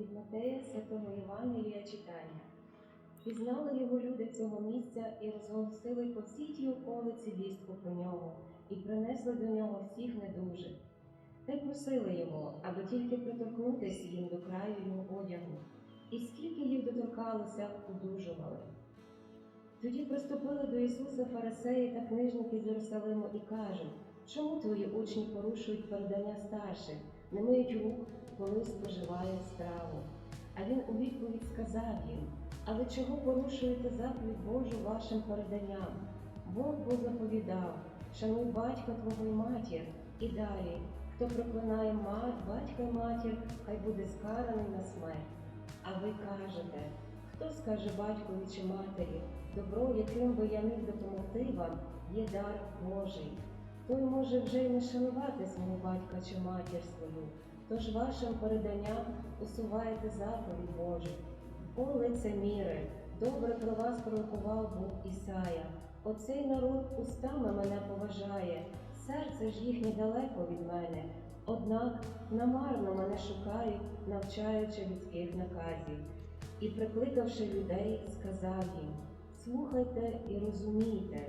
Від Матея Святого Євангелія читання. Пізнали його люди цього місця і розголосили по всій тій околиці вістку про нього, і принесли до нього всіх недужих. Та й просили його, аби тільки приторкнутися їм до краю його одягу. І скільки їх доторкалося, одужували. Тоді приступили до Ісуса фарисеї та книжники з Єрусалиму і кажуть, чому твої учні порушують передання старших, не миють рук, коли страву? А він у відповідь сказав їм, а ви чого порушуєте заповідь Божу вашим переданням? Бог бо заповідав, шануй батька твого й матір, і далі, хто проклинає мать, батька й матір, хай буде скараний на смерть. А ви кажете, хто скаже батькові чи матері, добро, яким би я міг допомогти вам, є дар Божий. Той може вже й не шанувати свого батька чи матір свою, тож вашим переданням усуваєте заповідь Божу. О, лицеміри, добре про вас пророкував Бог Ісая. Оцей народ устами мене поважає, серце ж їхнє далеко від мене. Однак намарно мене шукають, навчаючи людських наказів. І, прикликавши людей, сказав їм: Слухайте і розумійте,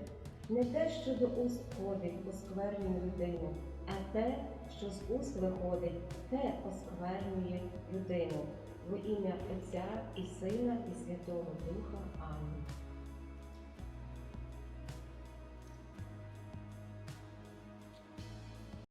не те, що до уст входить, осквернює людину, а те, що з уст виходить, те осквернює людину. Во ім'я Отця і Сина, і Святого Духа. Амінь.